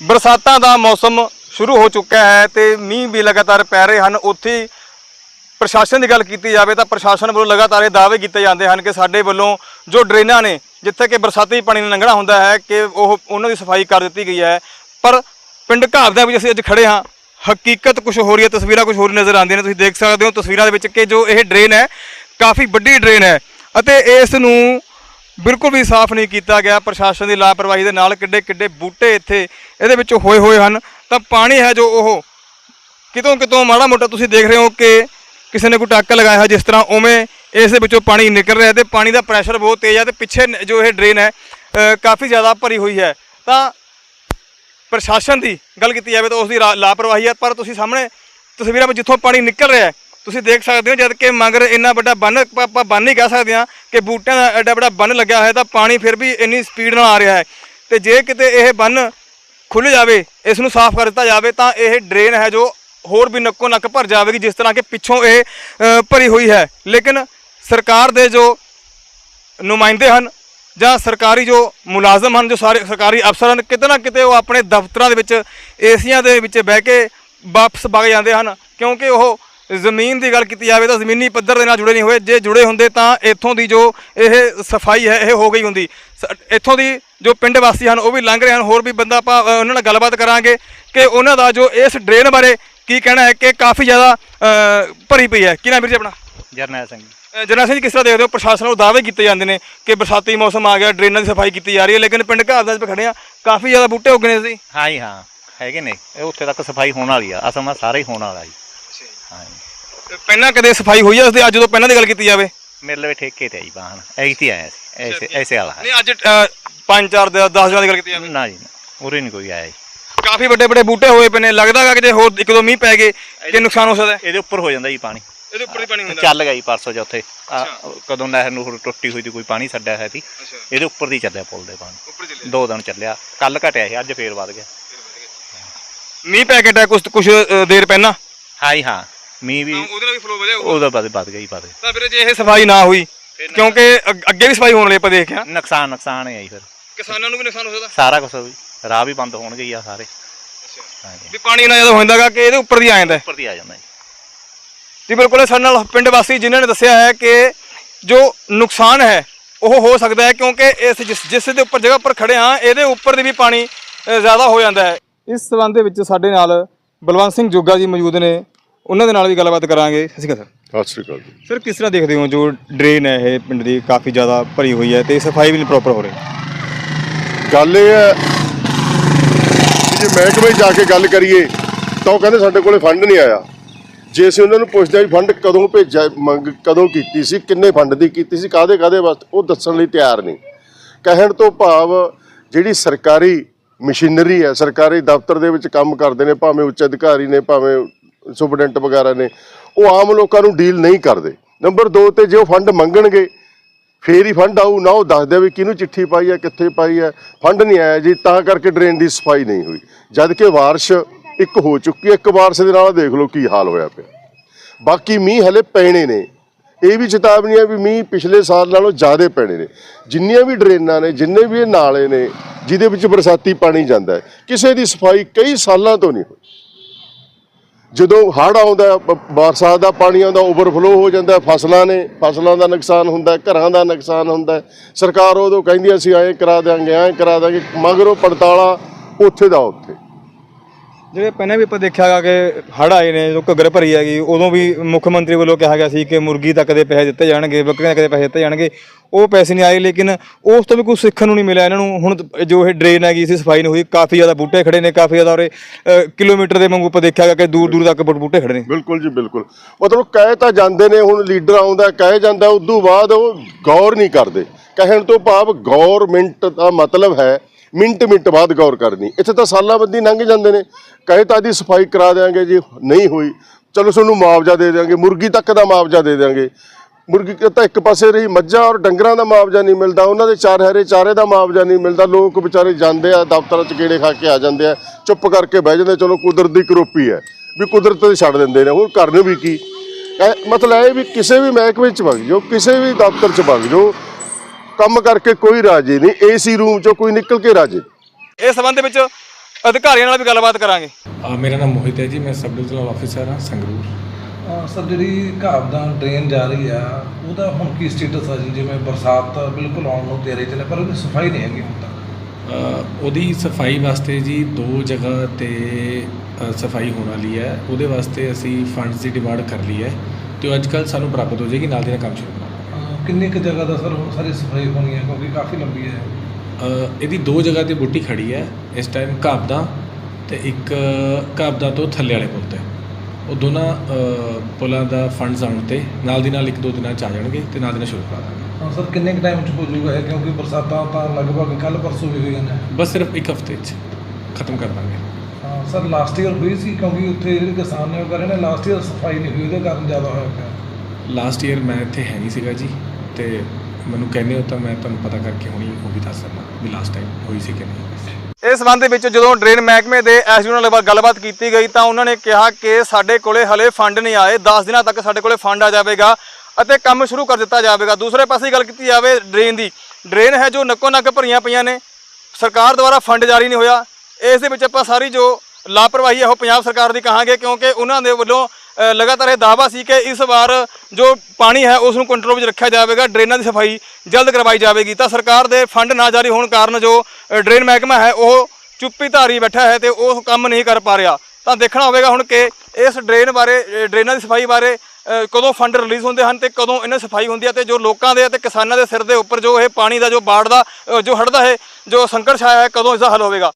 ਬਰਸਾਤਾਂ ਦਾ ਮੌਸਮ ਸ਼ੁਰੂ ਹੋ ਚੁੱਕਾ ਹੈ ਤੇ ਮੀਂਹ ਵੀ ਲਗਾਤਾਰ ਪੈ ਰਹੇ ਹਨ। ਉੱਥੇ ਪ੍ਰਸ਼ਾਸਨ ਦੀ ਗੱਲ ਕੀਤੀ ਜਾਵੇ ਤਾਂ ਪ੍ਰਸ਼ਾਸਨ ਵੱਲੋਂ ਲਗਾਤਾਰ ਇਹ ਦਾਅਵੇ ਕੀਤੇ ਜਾਂਦੇ ਹਨ ਕਿ ਸਾਡੇ ਵੱਲੋਂ ਜੋ ਡਰੇਨਾਂ ਨੇ, ਜਿੱਥੇ ਕਿ ਬਰਸਾਤੀ ਪਾਣੀ ਨੂੰ ਲੰਘਣਾ ਹੁੰਦਾ ਹੈ, ਕਿ ਉਹ ਉਹਨਾਂ ਦੀ ਸਫ਼ਾਈ ਕਰ ਦਿੱਤੀ ਗਈ ਹੈ। ਪਰ ਪਿੰਡ ਘਾਬਦਿਆਂ ਵਿੱਚ ਅਸੀਂ ਅੱਜ ਖੜੇ ਹਾਂ। ਹਕੀਕਤ ਕੁਝ ਹੋ ਰਹੀ ਹੈ, ਤਸਵੀਰਾਂ ਕੁਝ ਹੋਰ ਨਜ਼ਰ ਆਉਂਦੀਆਂ ਨੇ, ਤੁਸੀਂ ਦੇਖ ਸਕਦੇ ਹੋ ਤਸਵੀਰਾਂ ਦੇ ਵਿੱਚ ਕਿ ਜੋ ਇਹ ਡਰੇਨ ਹੈ, ਕਾਫੀ ਵੱਡੀ ਡਰੇਨ ਹੈ ਅਤੇ ਇਸ ਨੂੰ ਬਿਲਕੁਲ ਵੀ ਸਾਫ਼ ਨਹੀਂ ਕੀਤਾ ਗਿਆ। ਪ੍ਰਸ਼ਾਸਨ ਦੀ ਲਾਪਰਵਾਹੀ ਦੇ ਨਾਲ ਕਿੱਡੇ ਕਿੱਡੇ ਬੂਟੇ ਇੱਥੇ ਇਹਦੇ ਵਿੱਚ ਹੋਏ ਹੋਏ ਹਨ। ਤਾਂ ਪਾਣੀ ਹੈ ਜੋ ਉਹ ਕਿਤੋਂ ਕਿਤੋਂ ਮਾੜਾ ਮੋਟਾ ਤੁਸੀਂ ਦੇਖ ਰਹੇ ਹੋ ਕਿ ਕਿਸੇ ਨੇ ਕੋਈ ਟੱਕ ਲਗਾਇਆ ਹੈ ਜਿਸ ਤਰ੍ਹਾਂ ਉਵੇਂ ਇਸ ਦੇ ਵਿੱਚੋਂ ਪਾਣੀ ਨਿਕਲ ਰਿਹਾ ਤੇ ਪਾਣੀ ਦਾ ਪ੍ਰੈਸ਼ਰ ਬਹੁਤ ਤੇਜ਼ ਹੈ ਤੇ ਪਿੱਛੇ ਜੋ ਇਹ ਡਰੇਨ ਹੈ ਕਾਫੀ ਜ਼ਿਆਦਾ ਭਰੀ ਹੋਈ ਹੈ। ਤਾਂ ਪ੍ਰਸ਼ਾਸਨ ਦੀ ਗੱਲ ਕੀਤੀ ਜਾਵੇ ਤਾਂ ਉਸ ਦੀ ਲਾਪਰਵਾਹੀ ਹੈ, ਪਰ ਤੁਸੀਂ ਸਾਹਮਣੇ ਤਸਵੀਰਾਂ ਵਿੱਚ ਜਿੱਥੋਂ ਪਾਣੀ ਨਿਕਲ ਰਿਹਾ ਹੈ ਤੁਸੀਂ ਦੇਖ ਸਕਦੇ ਹੋ ਜਦ ਕਿ ਮਗਰ ਇੰਨਾ ਵੱਡਾ ਬੰਨ ਆਪਾਂ ਬੰਨ ਹੀ ਕਹਿ ਸਕਦੇ ਹਾਂ ਕਿ ਬੂਟਿਆਂ ਦਾ ਐਡਾ ਵੱਡਾ ਬੰਨ ਲੱਗਿਆ ਹੋਇਆ ਤਾਂ ਪਾਣੀ ਫਿਰ ਵੀ ਇੰਨੀ ਸਪੀਡ ਨਾਲ ਆ ਰਿਹਾ ਹੈ। ਤੇ ਜੇ ਕਿਤੇ ਇਹ ਬੰਨ ਖੁੱਲ ਜਾਵੇ, ਇਸ ਨੂੰ ਸਾਫ਼ ਕਰ ਦਿੱਤਾ ਜਾਵੇ ਤਾਂ ਇਹ ਡਰੇਨ ਹੈ ਜੋ ਹੋਰ ਵੀ ਨੱਕੋ ਨੱਕ ਭਰ ਜਾਵੇਗੀ, ਜਿਸ ਤਰ੍ਹਾਂ ਕਿ ਪਿੱਛੋਂ ਇਹ ਭਰੀ ਹੋਈ ਹੈ। ਲੇਕਿਨ ਸਰਕਾਰ ਦੇ ਜੋ ਨੁਮਾਇੰਦੇ ਹਨ ਜਾਂ ਸਰਕਾਰੀ ਜੋ ਮੁਲਾਜ਼ਮ ਹਨ, ਜੋ ਸਾਰੇ ਸਰਕਾਰੀ ਅਫਸਰ ਹਨ, ਕਿਤੇ ਨਾ ਕਿਤੇ ਉਹ ਆਪਣੇ ਦਫ਼ਤਰਾਂ ਦੇ ਵਿੱਚ ਏਸੀਆਂ ਦੇ ਵਿੱਚ ਬਹਿ ਕੇ ਵਾਪਸ ਵਗ ਜਾਂਦੇ ਹਨ। ਕਿਉਂਕਿ ਉਹ ਜ਼ਮੀਨ ਦੀ ਗੱਲ ਕੀਤੀ ਜਾਵੇ ਤਾਂ ਜ਼ਮੀਨੀ ਪੱਧਰ ਦੇ ਨਾਲ ਜੁੜੇ ਨਹੀਂ ਹੋਏ। ਜੇ ਜੁੜੇ ਹੁੰਦੇ ਤਾਂ ਇੱਥੋਂ ਦੀ ਜੋ ਇਹ ਸਫ਼ਾਈ ਹੈ ਇਹ ਹੋ ਗਈ ਹੁੰਦੀ। ਇੱਥੋਂ ਦੀ ਜੋ ਪਿੰਡ ਵਾਸੀ ਹਨ ਉਹ ਵੀ ਲੰਘ ਰਹੇ ਹਨ। ਹੋਰ ਵੀ ਬੰਦਾ ਆਪਾਂ ਉਹਨਾਂ ਨਾਲ ਗੱਲਬਾਤ ਕਰਾਂਗੇ ਕਿ ਉਹਨਾਂ ਦਾ ਜੋ ਇਸ ਡਰੇਨ ਬਾਰੇ ਕੀ ਕਹਿਣਾ ਹੈ ਕਿ ਕਾਫੀ ਜ਼ਿਆਦਾ ਭਰੀ ਪਈ ਹੈ। ਕੀ ਨਾਮ ਵੀਰ ਜੀ ਆਪਣਾ? ਜਰਨੈਲ ਸਿੰਘ। ਜਰਨੈਲ ਸਿੰਘ ਜੀ ਕਿਸ ਤਰ੍ਹਾਂ ਦੇਖਦੇ ਹੋ? ਪ੍ਰਸ਼ਾਸਨ ਵੱਲੋਂ ਦਾਅਵੇ ਕੀਤੇ ਜਾਂਦੇ ਨੇ ਕਿ ਬਰਸਾਤੀ ਮੌਸਮ ਆ ਗਿਆ ਡਰੇਨਾਂ ਦੀ ਸਫ਼ਾਈ ਕੀਤੀ ਜਾ ਰਹੀ ਹੈ ਲੇਕਿਨ ਪਿੰਡ ਘਾਹ ਦਾ ਖੜੇ ਆ ਕਾਫੀ ਜ਼ਿਆਦਾ ਬੂਟੇ ਉੱਗੇ ਨੇ ਸੀ ਹਾਂ ਜੀ ਹਾਂ। ਹੈਗੇ ਨੇ। ਇਹ ਉੱਥੇ ਤੱਕ ਸਫ਼ਾਈ ਹੋਣ ਵਾਲੀ ਆ। ਅਸਲ ਵਿੱਚ ਸਾਰੇ ਹੀ ਹੋਣ ਵਾਲਾ ਜੀ। ਹਾਂ ਜੀ ਪਹਿਲਾਂ ਕਦੇ ਸਫ਼ਾਈ ਹੋਈ ਹੈ ਉਸਦੇ? ਅੱਜ ਜਦੋਂ ਪਹਿਲਾਂ ਦੀ ਗੱਲ ਕੀਤੀ ਜਾਵੇ? ਮੇਰੇ ਲਈ ਠੇਕੇ ਤੇ ਆਈ ਬਾਹਨ ਐਸੀ ਆਇਆ ਸੀ। ਐਸੇ ਐਸੇ ਵਾਲਾ। ਹੈ ਨਹੀਂ ਅੱਜ 5 4 10 ਦਿਨਾਂ ਦੀ ਗੱਲ ਕੀਤੀ ਜਾਵੇ? ਨਾ ਜੀ ਉਰੇ ਨਹੀਂ ਕੋਈ ਆਇਆ ਜੀ। ਕਾਫੀ ਵੱਡੇ ਵੱਡੇ ਬੂਟੇ ਹੋਏ ਪਏ ਨੇ। ਲੱਗਦਾ ਗਾ ਕਿ ਜੇ ਹੋਰ ਇੱਕ ਦੋ ਮੀਂਹ ਪੈ ਗਏ ਕਿ ਨੁਕਸਾਨ ਹੋ ਸਕਦਾ ਹੈ? ਇਹਦੇ ਉੱਪਰ ਹੋ ਜਾਂਦਾ ਜੀ ਪਾਣੀ। ਇਹਦੇ ਉੱਪਰ ਹੀ ਪਾਣੀ ਚੱਲ ਗਿਆ ਜੀ ਪਰਸੋਂ ਆਹ, ਕਦੋਂ ਨਹਿਰ ਨੂੰ ਟੁੱਟੀ ਹੋਈ ਦੀ ਕੋਈ ਪਾਣੀ ਛੱਡਿਆ ਹੈ ਸੀ। ਇਹਦੇ ਉੱਪਰ ਦੀ ਚੱਲਿਆ ਪੁੱਲ ਦੇ ਪਾਣੀ। ਉੱਪਰ ਦੋ ਦਿਨ ਚੱਲਿਆ। ਕੱਲ ਘਟਿਆ ਸੀ ਅੱਜ ਫੇਰ ਵੱਧ ਗਿਆ। ਮੀਂਹ ਪੈ ਟਾ ਕੁਝ ਕੁਝ ਦੇਰ ਪਹਿਲਾਂ? ਹਾਂ ਜੀ ਹਾਂ। ਮੀਂਹ ਵੀ ਉਹਦੇ ਨਾਲ ਵੀ ਫਲੋ ਵਧਿਆ ਉਹਦਾ ਵੱਧ ਵੱਧ ਗਿਆ ਜੀ ਵੱਧ। ਗਿਆ ਤਾਂ ਫਿਰ ਜੇ ਇਹ ਸਫ਼ਾਈ ਨਾ ਹੋਈ ਕਿਉਂਕਿ ਅੱਗ- ਅੱਗੇ ਵੀ ਸਫ਼ਾਈ ਹੋਣ ਲਈ ਆਪਾਂ ਦੇਖਿਆ। ਨੁਕਸਾਨ ਨੁਕਸਾਨ ਹੈ ਜੀ ਫਿਰ। ਕਿਸਾਨਾਂ ਨੂੰ ਵੀ ਨੁਕਸਾਨ ਹੋ ਸਕਦਾ। ਸਾਰਾ ਕੁਝ ਰਾਹ ਵੀ ਬੰਦ ਹੋਣਗੇ ਜੀ ਆ ਸਾਰੇ। ਅੱਛਾ। ਹਾਂ ਜੀ ਵੀ ਪਾਣੀ ਨਾ ਜ਼ਿਆਦਾ ਹੋ ਜਾਂਦਾਗਾ ਕਿ ਇਹਦੇ ਉੱਪਰ ਦੀ ਆ ਜਾਂਦਾ ਹੈ। ਉੱਪਰ ਦੀ ਆ ਜਾਂਦਾ ਜੀ। ਬਿਲਕੁਲ ਇਹ ਸਾਡੇ ਨਾਲ ਪਿੰਡ ਵਾਸੀ ਜਿਨ੍ਹਾਂ ਨੇ ਦੱਸਿਆ ਹੈ ਕਿ ਜੋ ਨੁਕਸਾਨ ਹੈ ਉਹ ਹੋ ਸਕਦਾ ਹੈ ਕਿਉਂਕਿ ਇਸ ਜਿਸ ਜਿਸ ਦੇ ਉੱਪਰ ਜਗ੍ਹਾ ਉੱਪਰ ਖੜੇ ਹਾਂ ਇਹਦੇ ਉੱਪਰ ਦੀ ਵੀ ਪਾਣੀ ਅ, ਜ਼ਿਆਦਾ ਹੋ ਜਾਂਦਾ ਹੈ। ਇਸ ਸਬੰਧ ਦੇ ਵਿੱਚ ਸਾਡੇ ਨਾਲ ਬਲਵੰਤ ਸਿੰਘ ਜੋਗਾ ਜੀ ਮੌਜੂਦ ਨੇ। ਉਹਨਾਂ ਦੇ ਨਾਲ ਵੀ ਗੱਲਬਾਤ ਕਰਾਂਗੇ। ਸਤਿ ਸ਼੍ਰੀ ਅਕਾਲ ਸਰ। ਸਤਿ ਸ਼੍ਰੀ ਅਕਾਲ ਜੀ। ਸਰ ਕਿਸ ਤਰ੍ਹਾਂ ਦੇਖਦੇ ਹੋ ਜੋ ਡਰੇਨ ਹੈ ਇਹ ਪਿੰਡ ਦੀ ਕਾਫੀ ਜ਼ਿਆਦਾ ਭਰੀ ਹੋਈ ਹੈ ਤੇ ਸਫ਼ਾਈ ਵੀ ਨਹੀਂ ਪ੍ਰੋਪਰ ਹੋ ਰਹੀ? ਗੱਲ ਇਹ ਹੈ ਕਿ ਜੇ ਮਹਿਕਮੇ 'ਚ ਜਾ ਕੇ ਗੱਲ ਕਰੀਏ ਤਾਂ ਉਹ ਕਹਿੰਦੇ ਸਾਡੇ ਕੋਲੇ ਫੰਡ ਨਹੀਂ ਆਇਆ। ਜੇ ਅਸੀਂ ਉਹਨਾਂ ਨੂੰ ਪੁੱਛਦੇ ਹਾਂ ਵੀ ਫੰਡ ਕਦੋਂ ਭੇਜਿਆ ਮੰਗ ਕਦੋਂ ਕੀਤੀ ਸੀ ਕਿੰਨੇ ਫੰਡ ਦੀ ਕੀਤੀ ਸੀ ਕਾਦੇ ਕਾਦੇ ਵਾਸਤੇ ਉਹ ਦੱਸਣ ਲਈ ਤਿਆਰ ਨਹੀਂ। ਕਹਿਣ ਤੋਂ ਭਾਵ ਜਿਹੜੀ ਸਰਕਾਰੀ ਮਸ਼ੀਨਰੀ ਹੈ ਸਰਕਾਰੀ ਦਫ਼ਤਰ ਦੇ ਵਿੱਚ ਕੰਮ ਕਰਦੇ ਨੇ ਭਾਵੇਂ ਉੱਚ ਅਧਿਕਾਰੀ ਨੇ ਭਾਵੇਂ ਸੁਪਰਡੈਂਟ ਵਗੈਰਾ ਨੇ, ਉਹ ਆਮ ਲੋਕਾਂ ਨੂੰ ਡੀਲ ਨਹੀਂ ਕਰਦੇ। ਨੰਬਰ 2 ਤੇ ਜੇ ਉਹ ਫੰਡ ਮੰਗਣਗੇ, ਫੇਰ ਹੀ ਫੰਡ ਆਊ, ਨਾ ਉਹ ਦੱਸਦੇ ਵੀ ਕਿਹਨੂੰ ਚਿੱਠੀ ਪਾਈ ਹੈ, ਕਿੱਥੇ ਪਾਈ ਹੈ ਫੰਡ ਨਹੀਂ ਆਇਆ ਜੀ, ਤਾਂ ਕਰਕੇ ਡਰੇਨ ਦੀ ਸਫ਼ਾਈ ਨਹੀਂ ਹੋਈ। ਜਦ ਕਿ ਬਾਰਿਸ਼ ਇੱਕ ਹੋ ਚੁੱਕੀ ਹੈ, ਇੱਕ ਵਾਰਸ਼ ਦੇ ਨਾਲ ਦੇਖ ਲਓ ਕੀ ਹਾਲ ਹੋਇਆ ਪਿਆ। ਬਾਕੀ ਮੀਂਹ ਹਲੇ ਪੈਣੇ ਨੇ। ਇਹ ਵੀ ਚੇਤਾਵਨੀ ਹੈ ਵੀ ਮੀਂਹ ਪਿਛਲੇ ਸਾਲ ਨਾਲੋਂ ਜ਼ਿਆਦਾ ਪੈਣੇ ਨੇ। ਜਿੰਨੀਆਂ ਵੀ ਡਰੇਨਾਂ ਨੇ, ਜਿੰਨੇ ਵੀ ਇਹ ਨਾਲੇ ਨੇ, ਜਿਹਦੇ ਵਿੱਚ ਬਰਸਾਤੀ ਪਾਣੀ ਜਾਂਦਾ ਹੈ, ਕਿਸੇ ਦੀ ਸਫ਼ਾਈ ਕਈ ਸਾਲਾਂ ਤੋਂ ਨਹੀਂ ਹੋਈ। ਜਦੋਂ ਹੜ੍ਹ ਆਉਂਦਾ ਹੈ, ਬ- ਬਰਸਾਤ ਦਾ ਪਾਣੀ ਆਉਂਦਾ ਓਵਰਫਲੋ ਹੋ ਜਾਂਦਾ ਫਸਲਾਂ ਨੇ ਫਸਲਾਂ ਦਾ ਨੁਕਸਾਨ ਹੁੰਦਾ ਘਰਾਂ ਦਾ ਨੁਕਸਾਨ ਹੁੰਦਾ ਸਰਕਾਰ ਉਦੋਂ ਕਹਿੰਦੀ ਅਸੀਂ ਐਂ ਕਰਾ ਦਿਆਂਗੇ ਐਂ ਕਰਾ ਦਿਆਂਗੇ ਮਗਰੋਂ ਪੜਤਾਲਾ ਉੱਥੇ ਦਾ ਉੱਥੇ। ਜਿਹੜੇ ਪਹਿਲਾਂ ਵੀ ਆਪਾਂ ਦੇਖਿਆ ਦੇਖਿਆਗਾ ਕਿ ਹੜ੍ਹ ਆਏ ਨੇ, ਜਦੋਂ ਘੱਗਰ ਭਰੀ ਹੈਗੀ, ਉਦੋਂ ਵੀ ਮੁੱਖ ਮੰਤਰੀ ਵੱਲੋਂ ਕਿਹਾ ਗਿਆ ਸੀ ਕਿ ਮੁਰਗੀ ਤੱਕ ਦੇ ਪੈਸੇ ਦਿੱਤੇ ਜਾਣਗੇ, ਬੱਕਰੀਆਂ ਤੱਕ ਦੇ ਪੈਸੇ ਦਿੱਤੇ ਜਾਣਗੇ। ਉਹ ਪੈਸੇ ਨਹੀਂ ਆਏ, ਲੇਕਿਨ ਉਸ ਤੋਂ ਵੀ ਕੁਝ ਸਿੱਖਣ ਨੂੰ ਨਹੀਂ ਮਿਲਿਆ ਇਹਨਾਂ ਨੂੰ। ਹੁਣ ਜੋ ਇਹ ਡਰੇਨ ਹੈਗੀ ਸੀ ਸਫ਼ਾਈ ਨਹੀਂ ਹੋਈ, ਕਾਫੀ ਜ਼ਿਆਦਾ ਬੂਟੇ ਖੜੇ ਨੇ, ਕਾਫੀ ਜ਼ਿਆਦਾ ਉਰੇ ਕਿਲੋਮੀਟਰ ਦੇ ਵਾਂਗੂ ਆਪਾਂ ਦੇਖਿਆਗਾ ਕਿ ਦੂਰ ਦੂਰ ਤੱਕ ਬੂਟੇ ਖੜੇ ਨੇ। ਬਿਲਕੁਲ ਜੀ, ਬਿਲਕੁਲ। ਮਤਲਬ ਕਹਿ ਤਾਂ ਜਾਂਦੇ ਨੇ, ਹੁਣ ਲੀਡਰ ਆਉਂਦਾ, ਕਹਿ ਜਾਂਦਾ, ਉਦੋਂ ਬਾਅਦ ਉਹ ਗੌਰ ਨਹੀਂ ਕਰਦੇ। ਕਹਿਣ ਤੋਂ ਭਾਵ ਗੌਰਮੈਂਟ ਦਾ ਮਤਲਬ ਹੈ ਮਿੰਟ ਮਿੰਟ ਬਾਅਦ ਗੌਰ ਕਰਨੀ। ਇੱਥੇ ਤਾਂ ਸਾਲਾਂ ਬੰਦੀ ਲੰਘ ਜਾਂਦੇ ਨੇ। ਕਹੇ ਤਾਂ ਦੀ ਸਫ਼ਾਈ ਕਰਾ ਦੇਾਂਗੇ ਜੀ, ਨਹੀਂ ਹੋਈ। ਚਲੋ ਤੁਹਾਨੂੰ ਮੁਆਵਜ਼ਾ ਦੇ ਦੇਾਂਗੇ ਮੁਰਗੀ ਤੱਕ ਦਾ ਮੁਆਵਜ਼ਾ ਦੇ ਦੇਾਂਗੇ ਮੁਰਗੀ ਤਾਂ ਇੱਕ ਪਾਸੇ ਰਹੀ, ਮੱਝਾਂ ਔਰ ਡੰਗਰਾਂ ਦਾ ਮੁਆਵਜ਼ਾ ਨਹੀਂ ਮਿਲਦਾ। ਉਹਨਾਂ ਦੇ ਚਾਰ ਹਰੇ ਚਾਰੇ ਦਾ ਮੁਆਵਜ਼ਾ ਨਹੀਂ ਮਿਲਦਾ। ਲੋਕ ਵਿਚਾਰੇ ਜਾਂਦੇ ਆ, ਦਫ਼ਤਰਾਂ 'ਚ ਗੇੜੇ ਖਾ ਕੇ ਆ ਜਾਂਦੇ ਆ, ਚੁੱਪ ਕਰਕੇ ਬਹਿ ਜਾਂਦੇ ਚਲੋ ਕੁਦਰਤ ਦੀ ਕਰੋਪੀ ਹੈ, ਵੀ ਕੁਦਰਤ ਤੇ ਛੱਡ ਦਿੰਦੇ ਨੇ। ਹੁਣ ਕਰਨ ਵੀ ਕੀ? ਇਹ ਮਤਲਬ ਇਹ ਵੀ ਕਿਸੇ ਵੀ ਮਹਿਕਮੇ 'ਚ ਵਗ ਜਾਓ, ਕਿਸੇ ਵੀ ਦਫ਼ਤਰ 'ਚ ਵਗ ਜਾਓ ਕੰਮ ਕਰਕੇ ਕੋਈ ਰਾਜੀ ਨਹੀਂ ਏਸੀ ਰੂਮ 'ਚੋਂ ਕੋਈ ਨਿਕਲ ਕੇ ਰਾਜੀ। ਇਸ ਸੰਬੰਧ ਦੇ ਵਿੱਚ ਅਧਿਕਾਰੀਆਂ ਨਾਲ ਵੀ ਗੱਲਬਾਤ ਕਰਾਂਗੇ। ਅ, ਮੇਰਾ ਨਾਮ ਮੋਹਿਤ ਹੈ ਜੀ ਮੈਂ ਸਬ ਡਿਵੀਜ਼ਨਲ ਆਫੀਸਰ ਹਾਂ ਸੰਗਰੂਰ। ਸਰ ਜਿਹੜੀ ਘਾਬ ਦਾ ਡਰੇਨ ਜਾ ਰਹੀ ਆ ਉਹਦਾ ਹੁਣ ਕੀ ਸਟੇਟਸ ਆ ਜੀ? ਜਿਵੇਂ ਬਰਸਾਤ ਤਾਂ ਬਿਲਕੁਲ ਆਉਣ ਨੂੰ ਤਿਆਰੀ ਚ ਨੇ ਪਰ ਉਹਦੀ ਸਫ਼ਾਈ ਨਹੀਂ ਹੈਗੀ ਹੁਣ ਤੱਕ। ਉਹਦੀ ਸਫ਼ਾਈ ਵਾਸਤੇ ਜੀ ਦੋ ਜਗ੍ਹਾ ਤੇ ਸਫ਼ਾਈ ਹੋਣ ਵਾਲੀ ਹੈ। ਉਹਦੇ ਵਾਸਤੇ ਅਸੀਂ ਫੰਡਸ ਦੀ ਡਿਮਾਂਡ ਕਰ ਲਈ ਹੈ। ਤੇ ਉਹ ਅੱਜ ਕੱਲ੍ਹ ਸਾਨੂੰ ਪ੍ਰਾਪਤ ਹੋ ਜਾਏਗੀ ਨਾਲ ਦੀ ਨਾਲ ਕੰਮ ਸ਼ੁਰੂ ਕਿੰਨੀ ਕੁ ਜਗ੍ਹਾ ਦਾ ਸਰ ਹੁਣ ਸਾਰੀ ਸਫ਼ਾਈ ਹੋਣੀ ਹੈ ਕਿਉਂਕਿ ਕਾਫੀ ਲੰਬੀ ਹੈ। ਅ, ਇਹਦੀ ਦੋ ਜਗ੍ਹਾ ਤੇ ਬੁੱਟੀ ਖੜੀ ਹੈ ਇਸ ਟਾਈਮ ਘਾਬਦਾ ਤੇ ਇੱਕ ਘਾਬਦਾ ਤੋਂ ਥੱਲੇ ਵਾਲੇ ਪੁਲ ਤੇ। ਉਹ ਦੋਨਾਂ ਅ, ਪੁਲਾਂ ਦਾ ਫੰਡਸ ਆਉਣ ਤੇ ਨਾਲ ਦੀ ਨਾਲ ਇੱਕ ਦੋ ਦਿਨਾਂ ਚ ਆ ਜਾਣਗੇ ਤੇ ਨਾਲ ਦੀ ਨਾਲ ਸ਼ੁਰੂ ਕਰਾ ਦਾਂਗੇ। ਹਾਂ ਸਰ ਕਿੰਨੇ ਕੁ ਟਾਈਮ ਚ ਹੋ ਜਾਊਗਾ ਇਹ? ਕਿਉਂਕਿ ਬਰਸਾਤਾਂ ਤਾਂ ਲਗਭਗ ਕੱਲ ਪਰਸੋਂ ਵੀ ਹੋਈਆਂ ਨੇ। ਬਸ ਸਿਰਫ ਇੱਕ ਹਫ਼ਤੇ ਚ ਖਤਮ ਕਰ ਦਾਂਗੇ। ਹਾਂ ਸਰ ਲਾਸਟ ਈਅਰ ਹੋਈ ਸੀ ਕਿਉਂਕਿ ਉੱਥੇ ਜਿਹੜੇ ਕਿਸਾਨ ਨੇ ਉਹ ਕਰ ਰਹੇ ਨੇ ਲਾਸਟ ਈਅਰ ਸਫ਼ਾਈ ਨਹੀਂ ਹੋਈ ਉਹਦੇ ਕਾਰਨ ਜ਼ਿਆਦਾ ਹੋਇਆ ਪਿਆ। ਲਾਸਟ ਈਅਰ ਮੈਂ ਇੱਥੇ ਹੈ ਨਹੀਂ ਸੀਗਾ ਜੀ। ਤੇ ਮੈਨੂੰ ਕਹਿੰਦੇ ਹੋ ਤਾਂ ਮੈਂ ਤੁਹਾਨੂੰ ਪਤਾ ਕਰਕੇ ਹੁਣੀ ਉਹ ਵੀ ਦੱਸ ਸਕਦਾ ਵੀ ਲਾਸਟ ਟਾਈਮ ਹੋਈ ਸੀ ਕਿ ਨਹੀਂ। ਇਸ ਸੰਬੰਧ ਦੇ ਵਿੱਚ ਜਦੋਂ ਡਰੇਨ ਮਹਿਕਮੇ ਦੇ ਐਸਡੀਓ ਨਾਲ ਗੱਲਬਾਤ- ਕੀਤੀ ਗਈ ਤਾਂ ਉਹਨਾਂ ਨੇ ਕਿਹਾ ਕਿ ਸਾਡੇ ਕੋਲੇ ਹਲੇ ਫੰਡ ਨਹੀਂ ਆਏ 10 ਦਿਨਾਂ ਤੱਕ ਸਾਡੇ ਕੋਲੇ ਫੰਡ ਆ ਜਾਵੇਗਾ ਅਤੇ ਕੰਮ ਸ਼ੁਰੂ ਕਰ ਦਿੱਤਾ ਜਾਵੇਗਾ। ਦੂਸਰੇ ਪਾਸੇ ਗੱਲ ਕੀਤੀ ਜਾਵੇ ਡਰੇਨ ਦੀ, ਡਰੇਨ ਹੈ ਜੋ ਨੱਕੋ ਨੱਕ ਭਰੀਆਂ ਪਈਆਂ ਨੇ, ਸਰਕਾਰ ਦੁਆਰਾ ਫੰਡ ਜਾਰੀ ਨਹੀਂ ਹੋਇਆ। ਇਸ ਦੇ ਵਿੱਚ ਆਪਾਂ ਸਾਰੀ ਜੋ ਲਾਪਰਵਾਹੀ ਹੈ ਉਹ ਪੰਜਾਬ ਸਰਕਾਰ ਦੀ ਕਹਾਂਗੇ ਕਿਉਂਕਿ ਉਹਨਾਂ ਦੇ ਵੱਲੋਂ ਲਗਾਤਾਰ ਇਹ ਦਾਅਵਾ ਸੀ ਕਿ ਇਸ ਵਾਰ ਜੋ ਪਾਣੀ ਹੈ ਉਸ ਨੂੰ ਕੰਟਰੋਲ ਵਿੱਚ ਰੱਖਿਆ ਜਾਵੇਗਾ, ਡਰੇਨਾਂ ਦੀ ਸਫ਼ਾਈ ਜਲਦ ਕਰਵਾਈ ਜਾਵੇਗੀ। ਤਾਂ ਸਰਕਾਰ ਦੇ ਫੰਡ ਨਾ ਜਾਰੀ ਹੋਣ ਕਾਰਨ ਜੋ ਡਰੇਨ ਮਹਿਕਮਾ ਹੈ, ਉਹ ਚੁੱਪੀ ਧਾਰੀ ਬੈਠਾ ਹੈ ਤੇ ਉਹ ਕੰਮ ਨਹੀਂ ਕਰ ਪਾ ਰਿਹਾ। ਤਾਂ ਦੇਖਣਾ ਹੋਵੇਗਾ ਹੁਣ ਕਿ ਇਸ ਡਰੇਨ ਬਾਰੇ ਡਰੇਨਾਂ ਦੀ ਸਫ਼ਾਈ ਬਾਰੇ ਕਦੋਂ ਫੰਡ ਰਿਲੀਜ਼ ਹੁੰਦੇ ਹਨ ਤੇ ਕਦੋਂ ਇਹਨਾਂ ਸਫ਼ਾਈ ਹੁੰਦੀ ਹੈ ਤੇ ਜੋ ਲੋਕਾਂ ਦੇ ਅਤੇ ਕਿਸਾਨਾਂ ਦੇ ਸਿਰ ਦੇ ਉੱਪਰ ਜੋ ਇਹ ਪਾਣੀ ਦਾ ਜੋ ਬਾੜ ਦਾ ਜੋ ਹੜਦਾ ਹੈ ਜੋ ਸੰਕਟ ਛਾਇਆ ਹੈ, ਕਦੋਂ ਇਸ ਦਾ ਹੱਲ ਹੋਵੇਗਾ?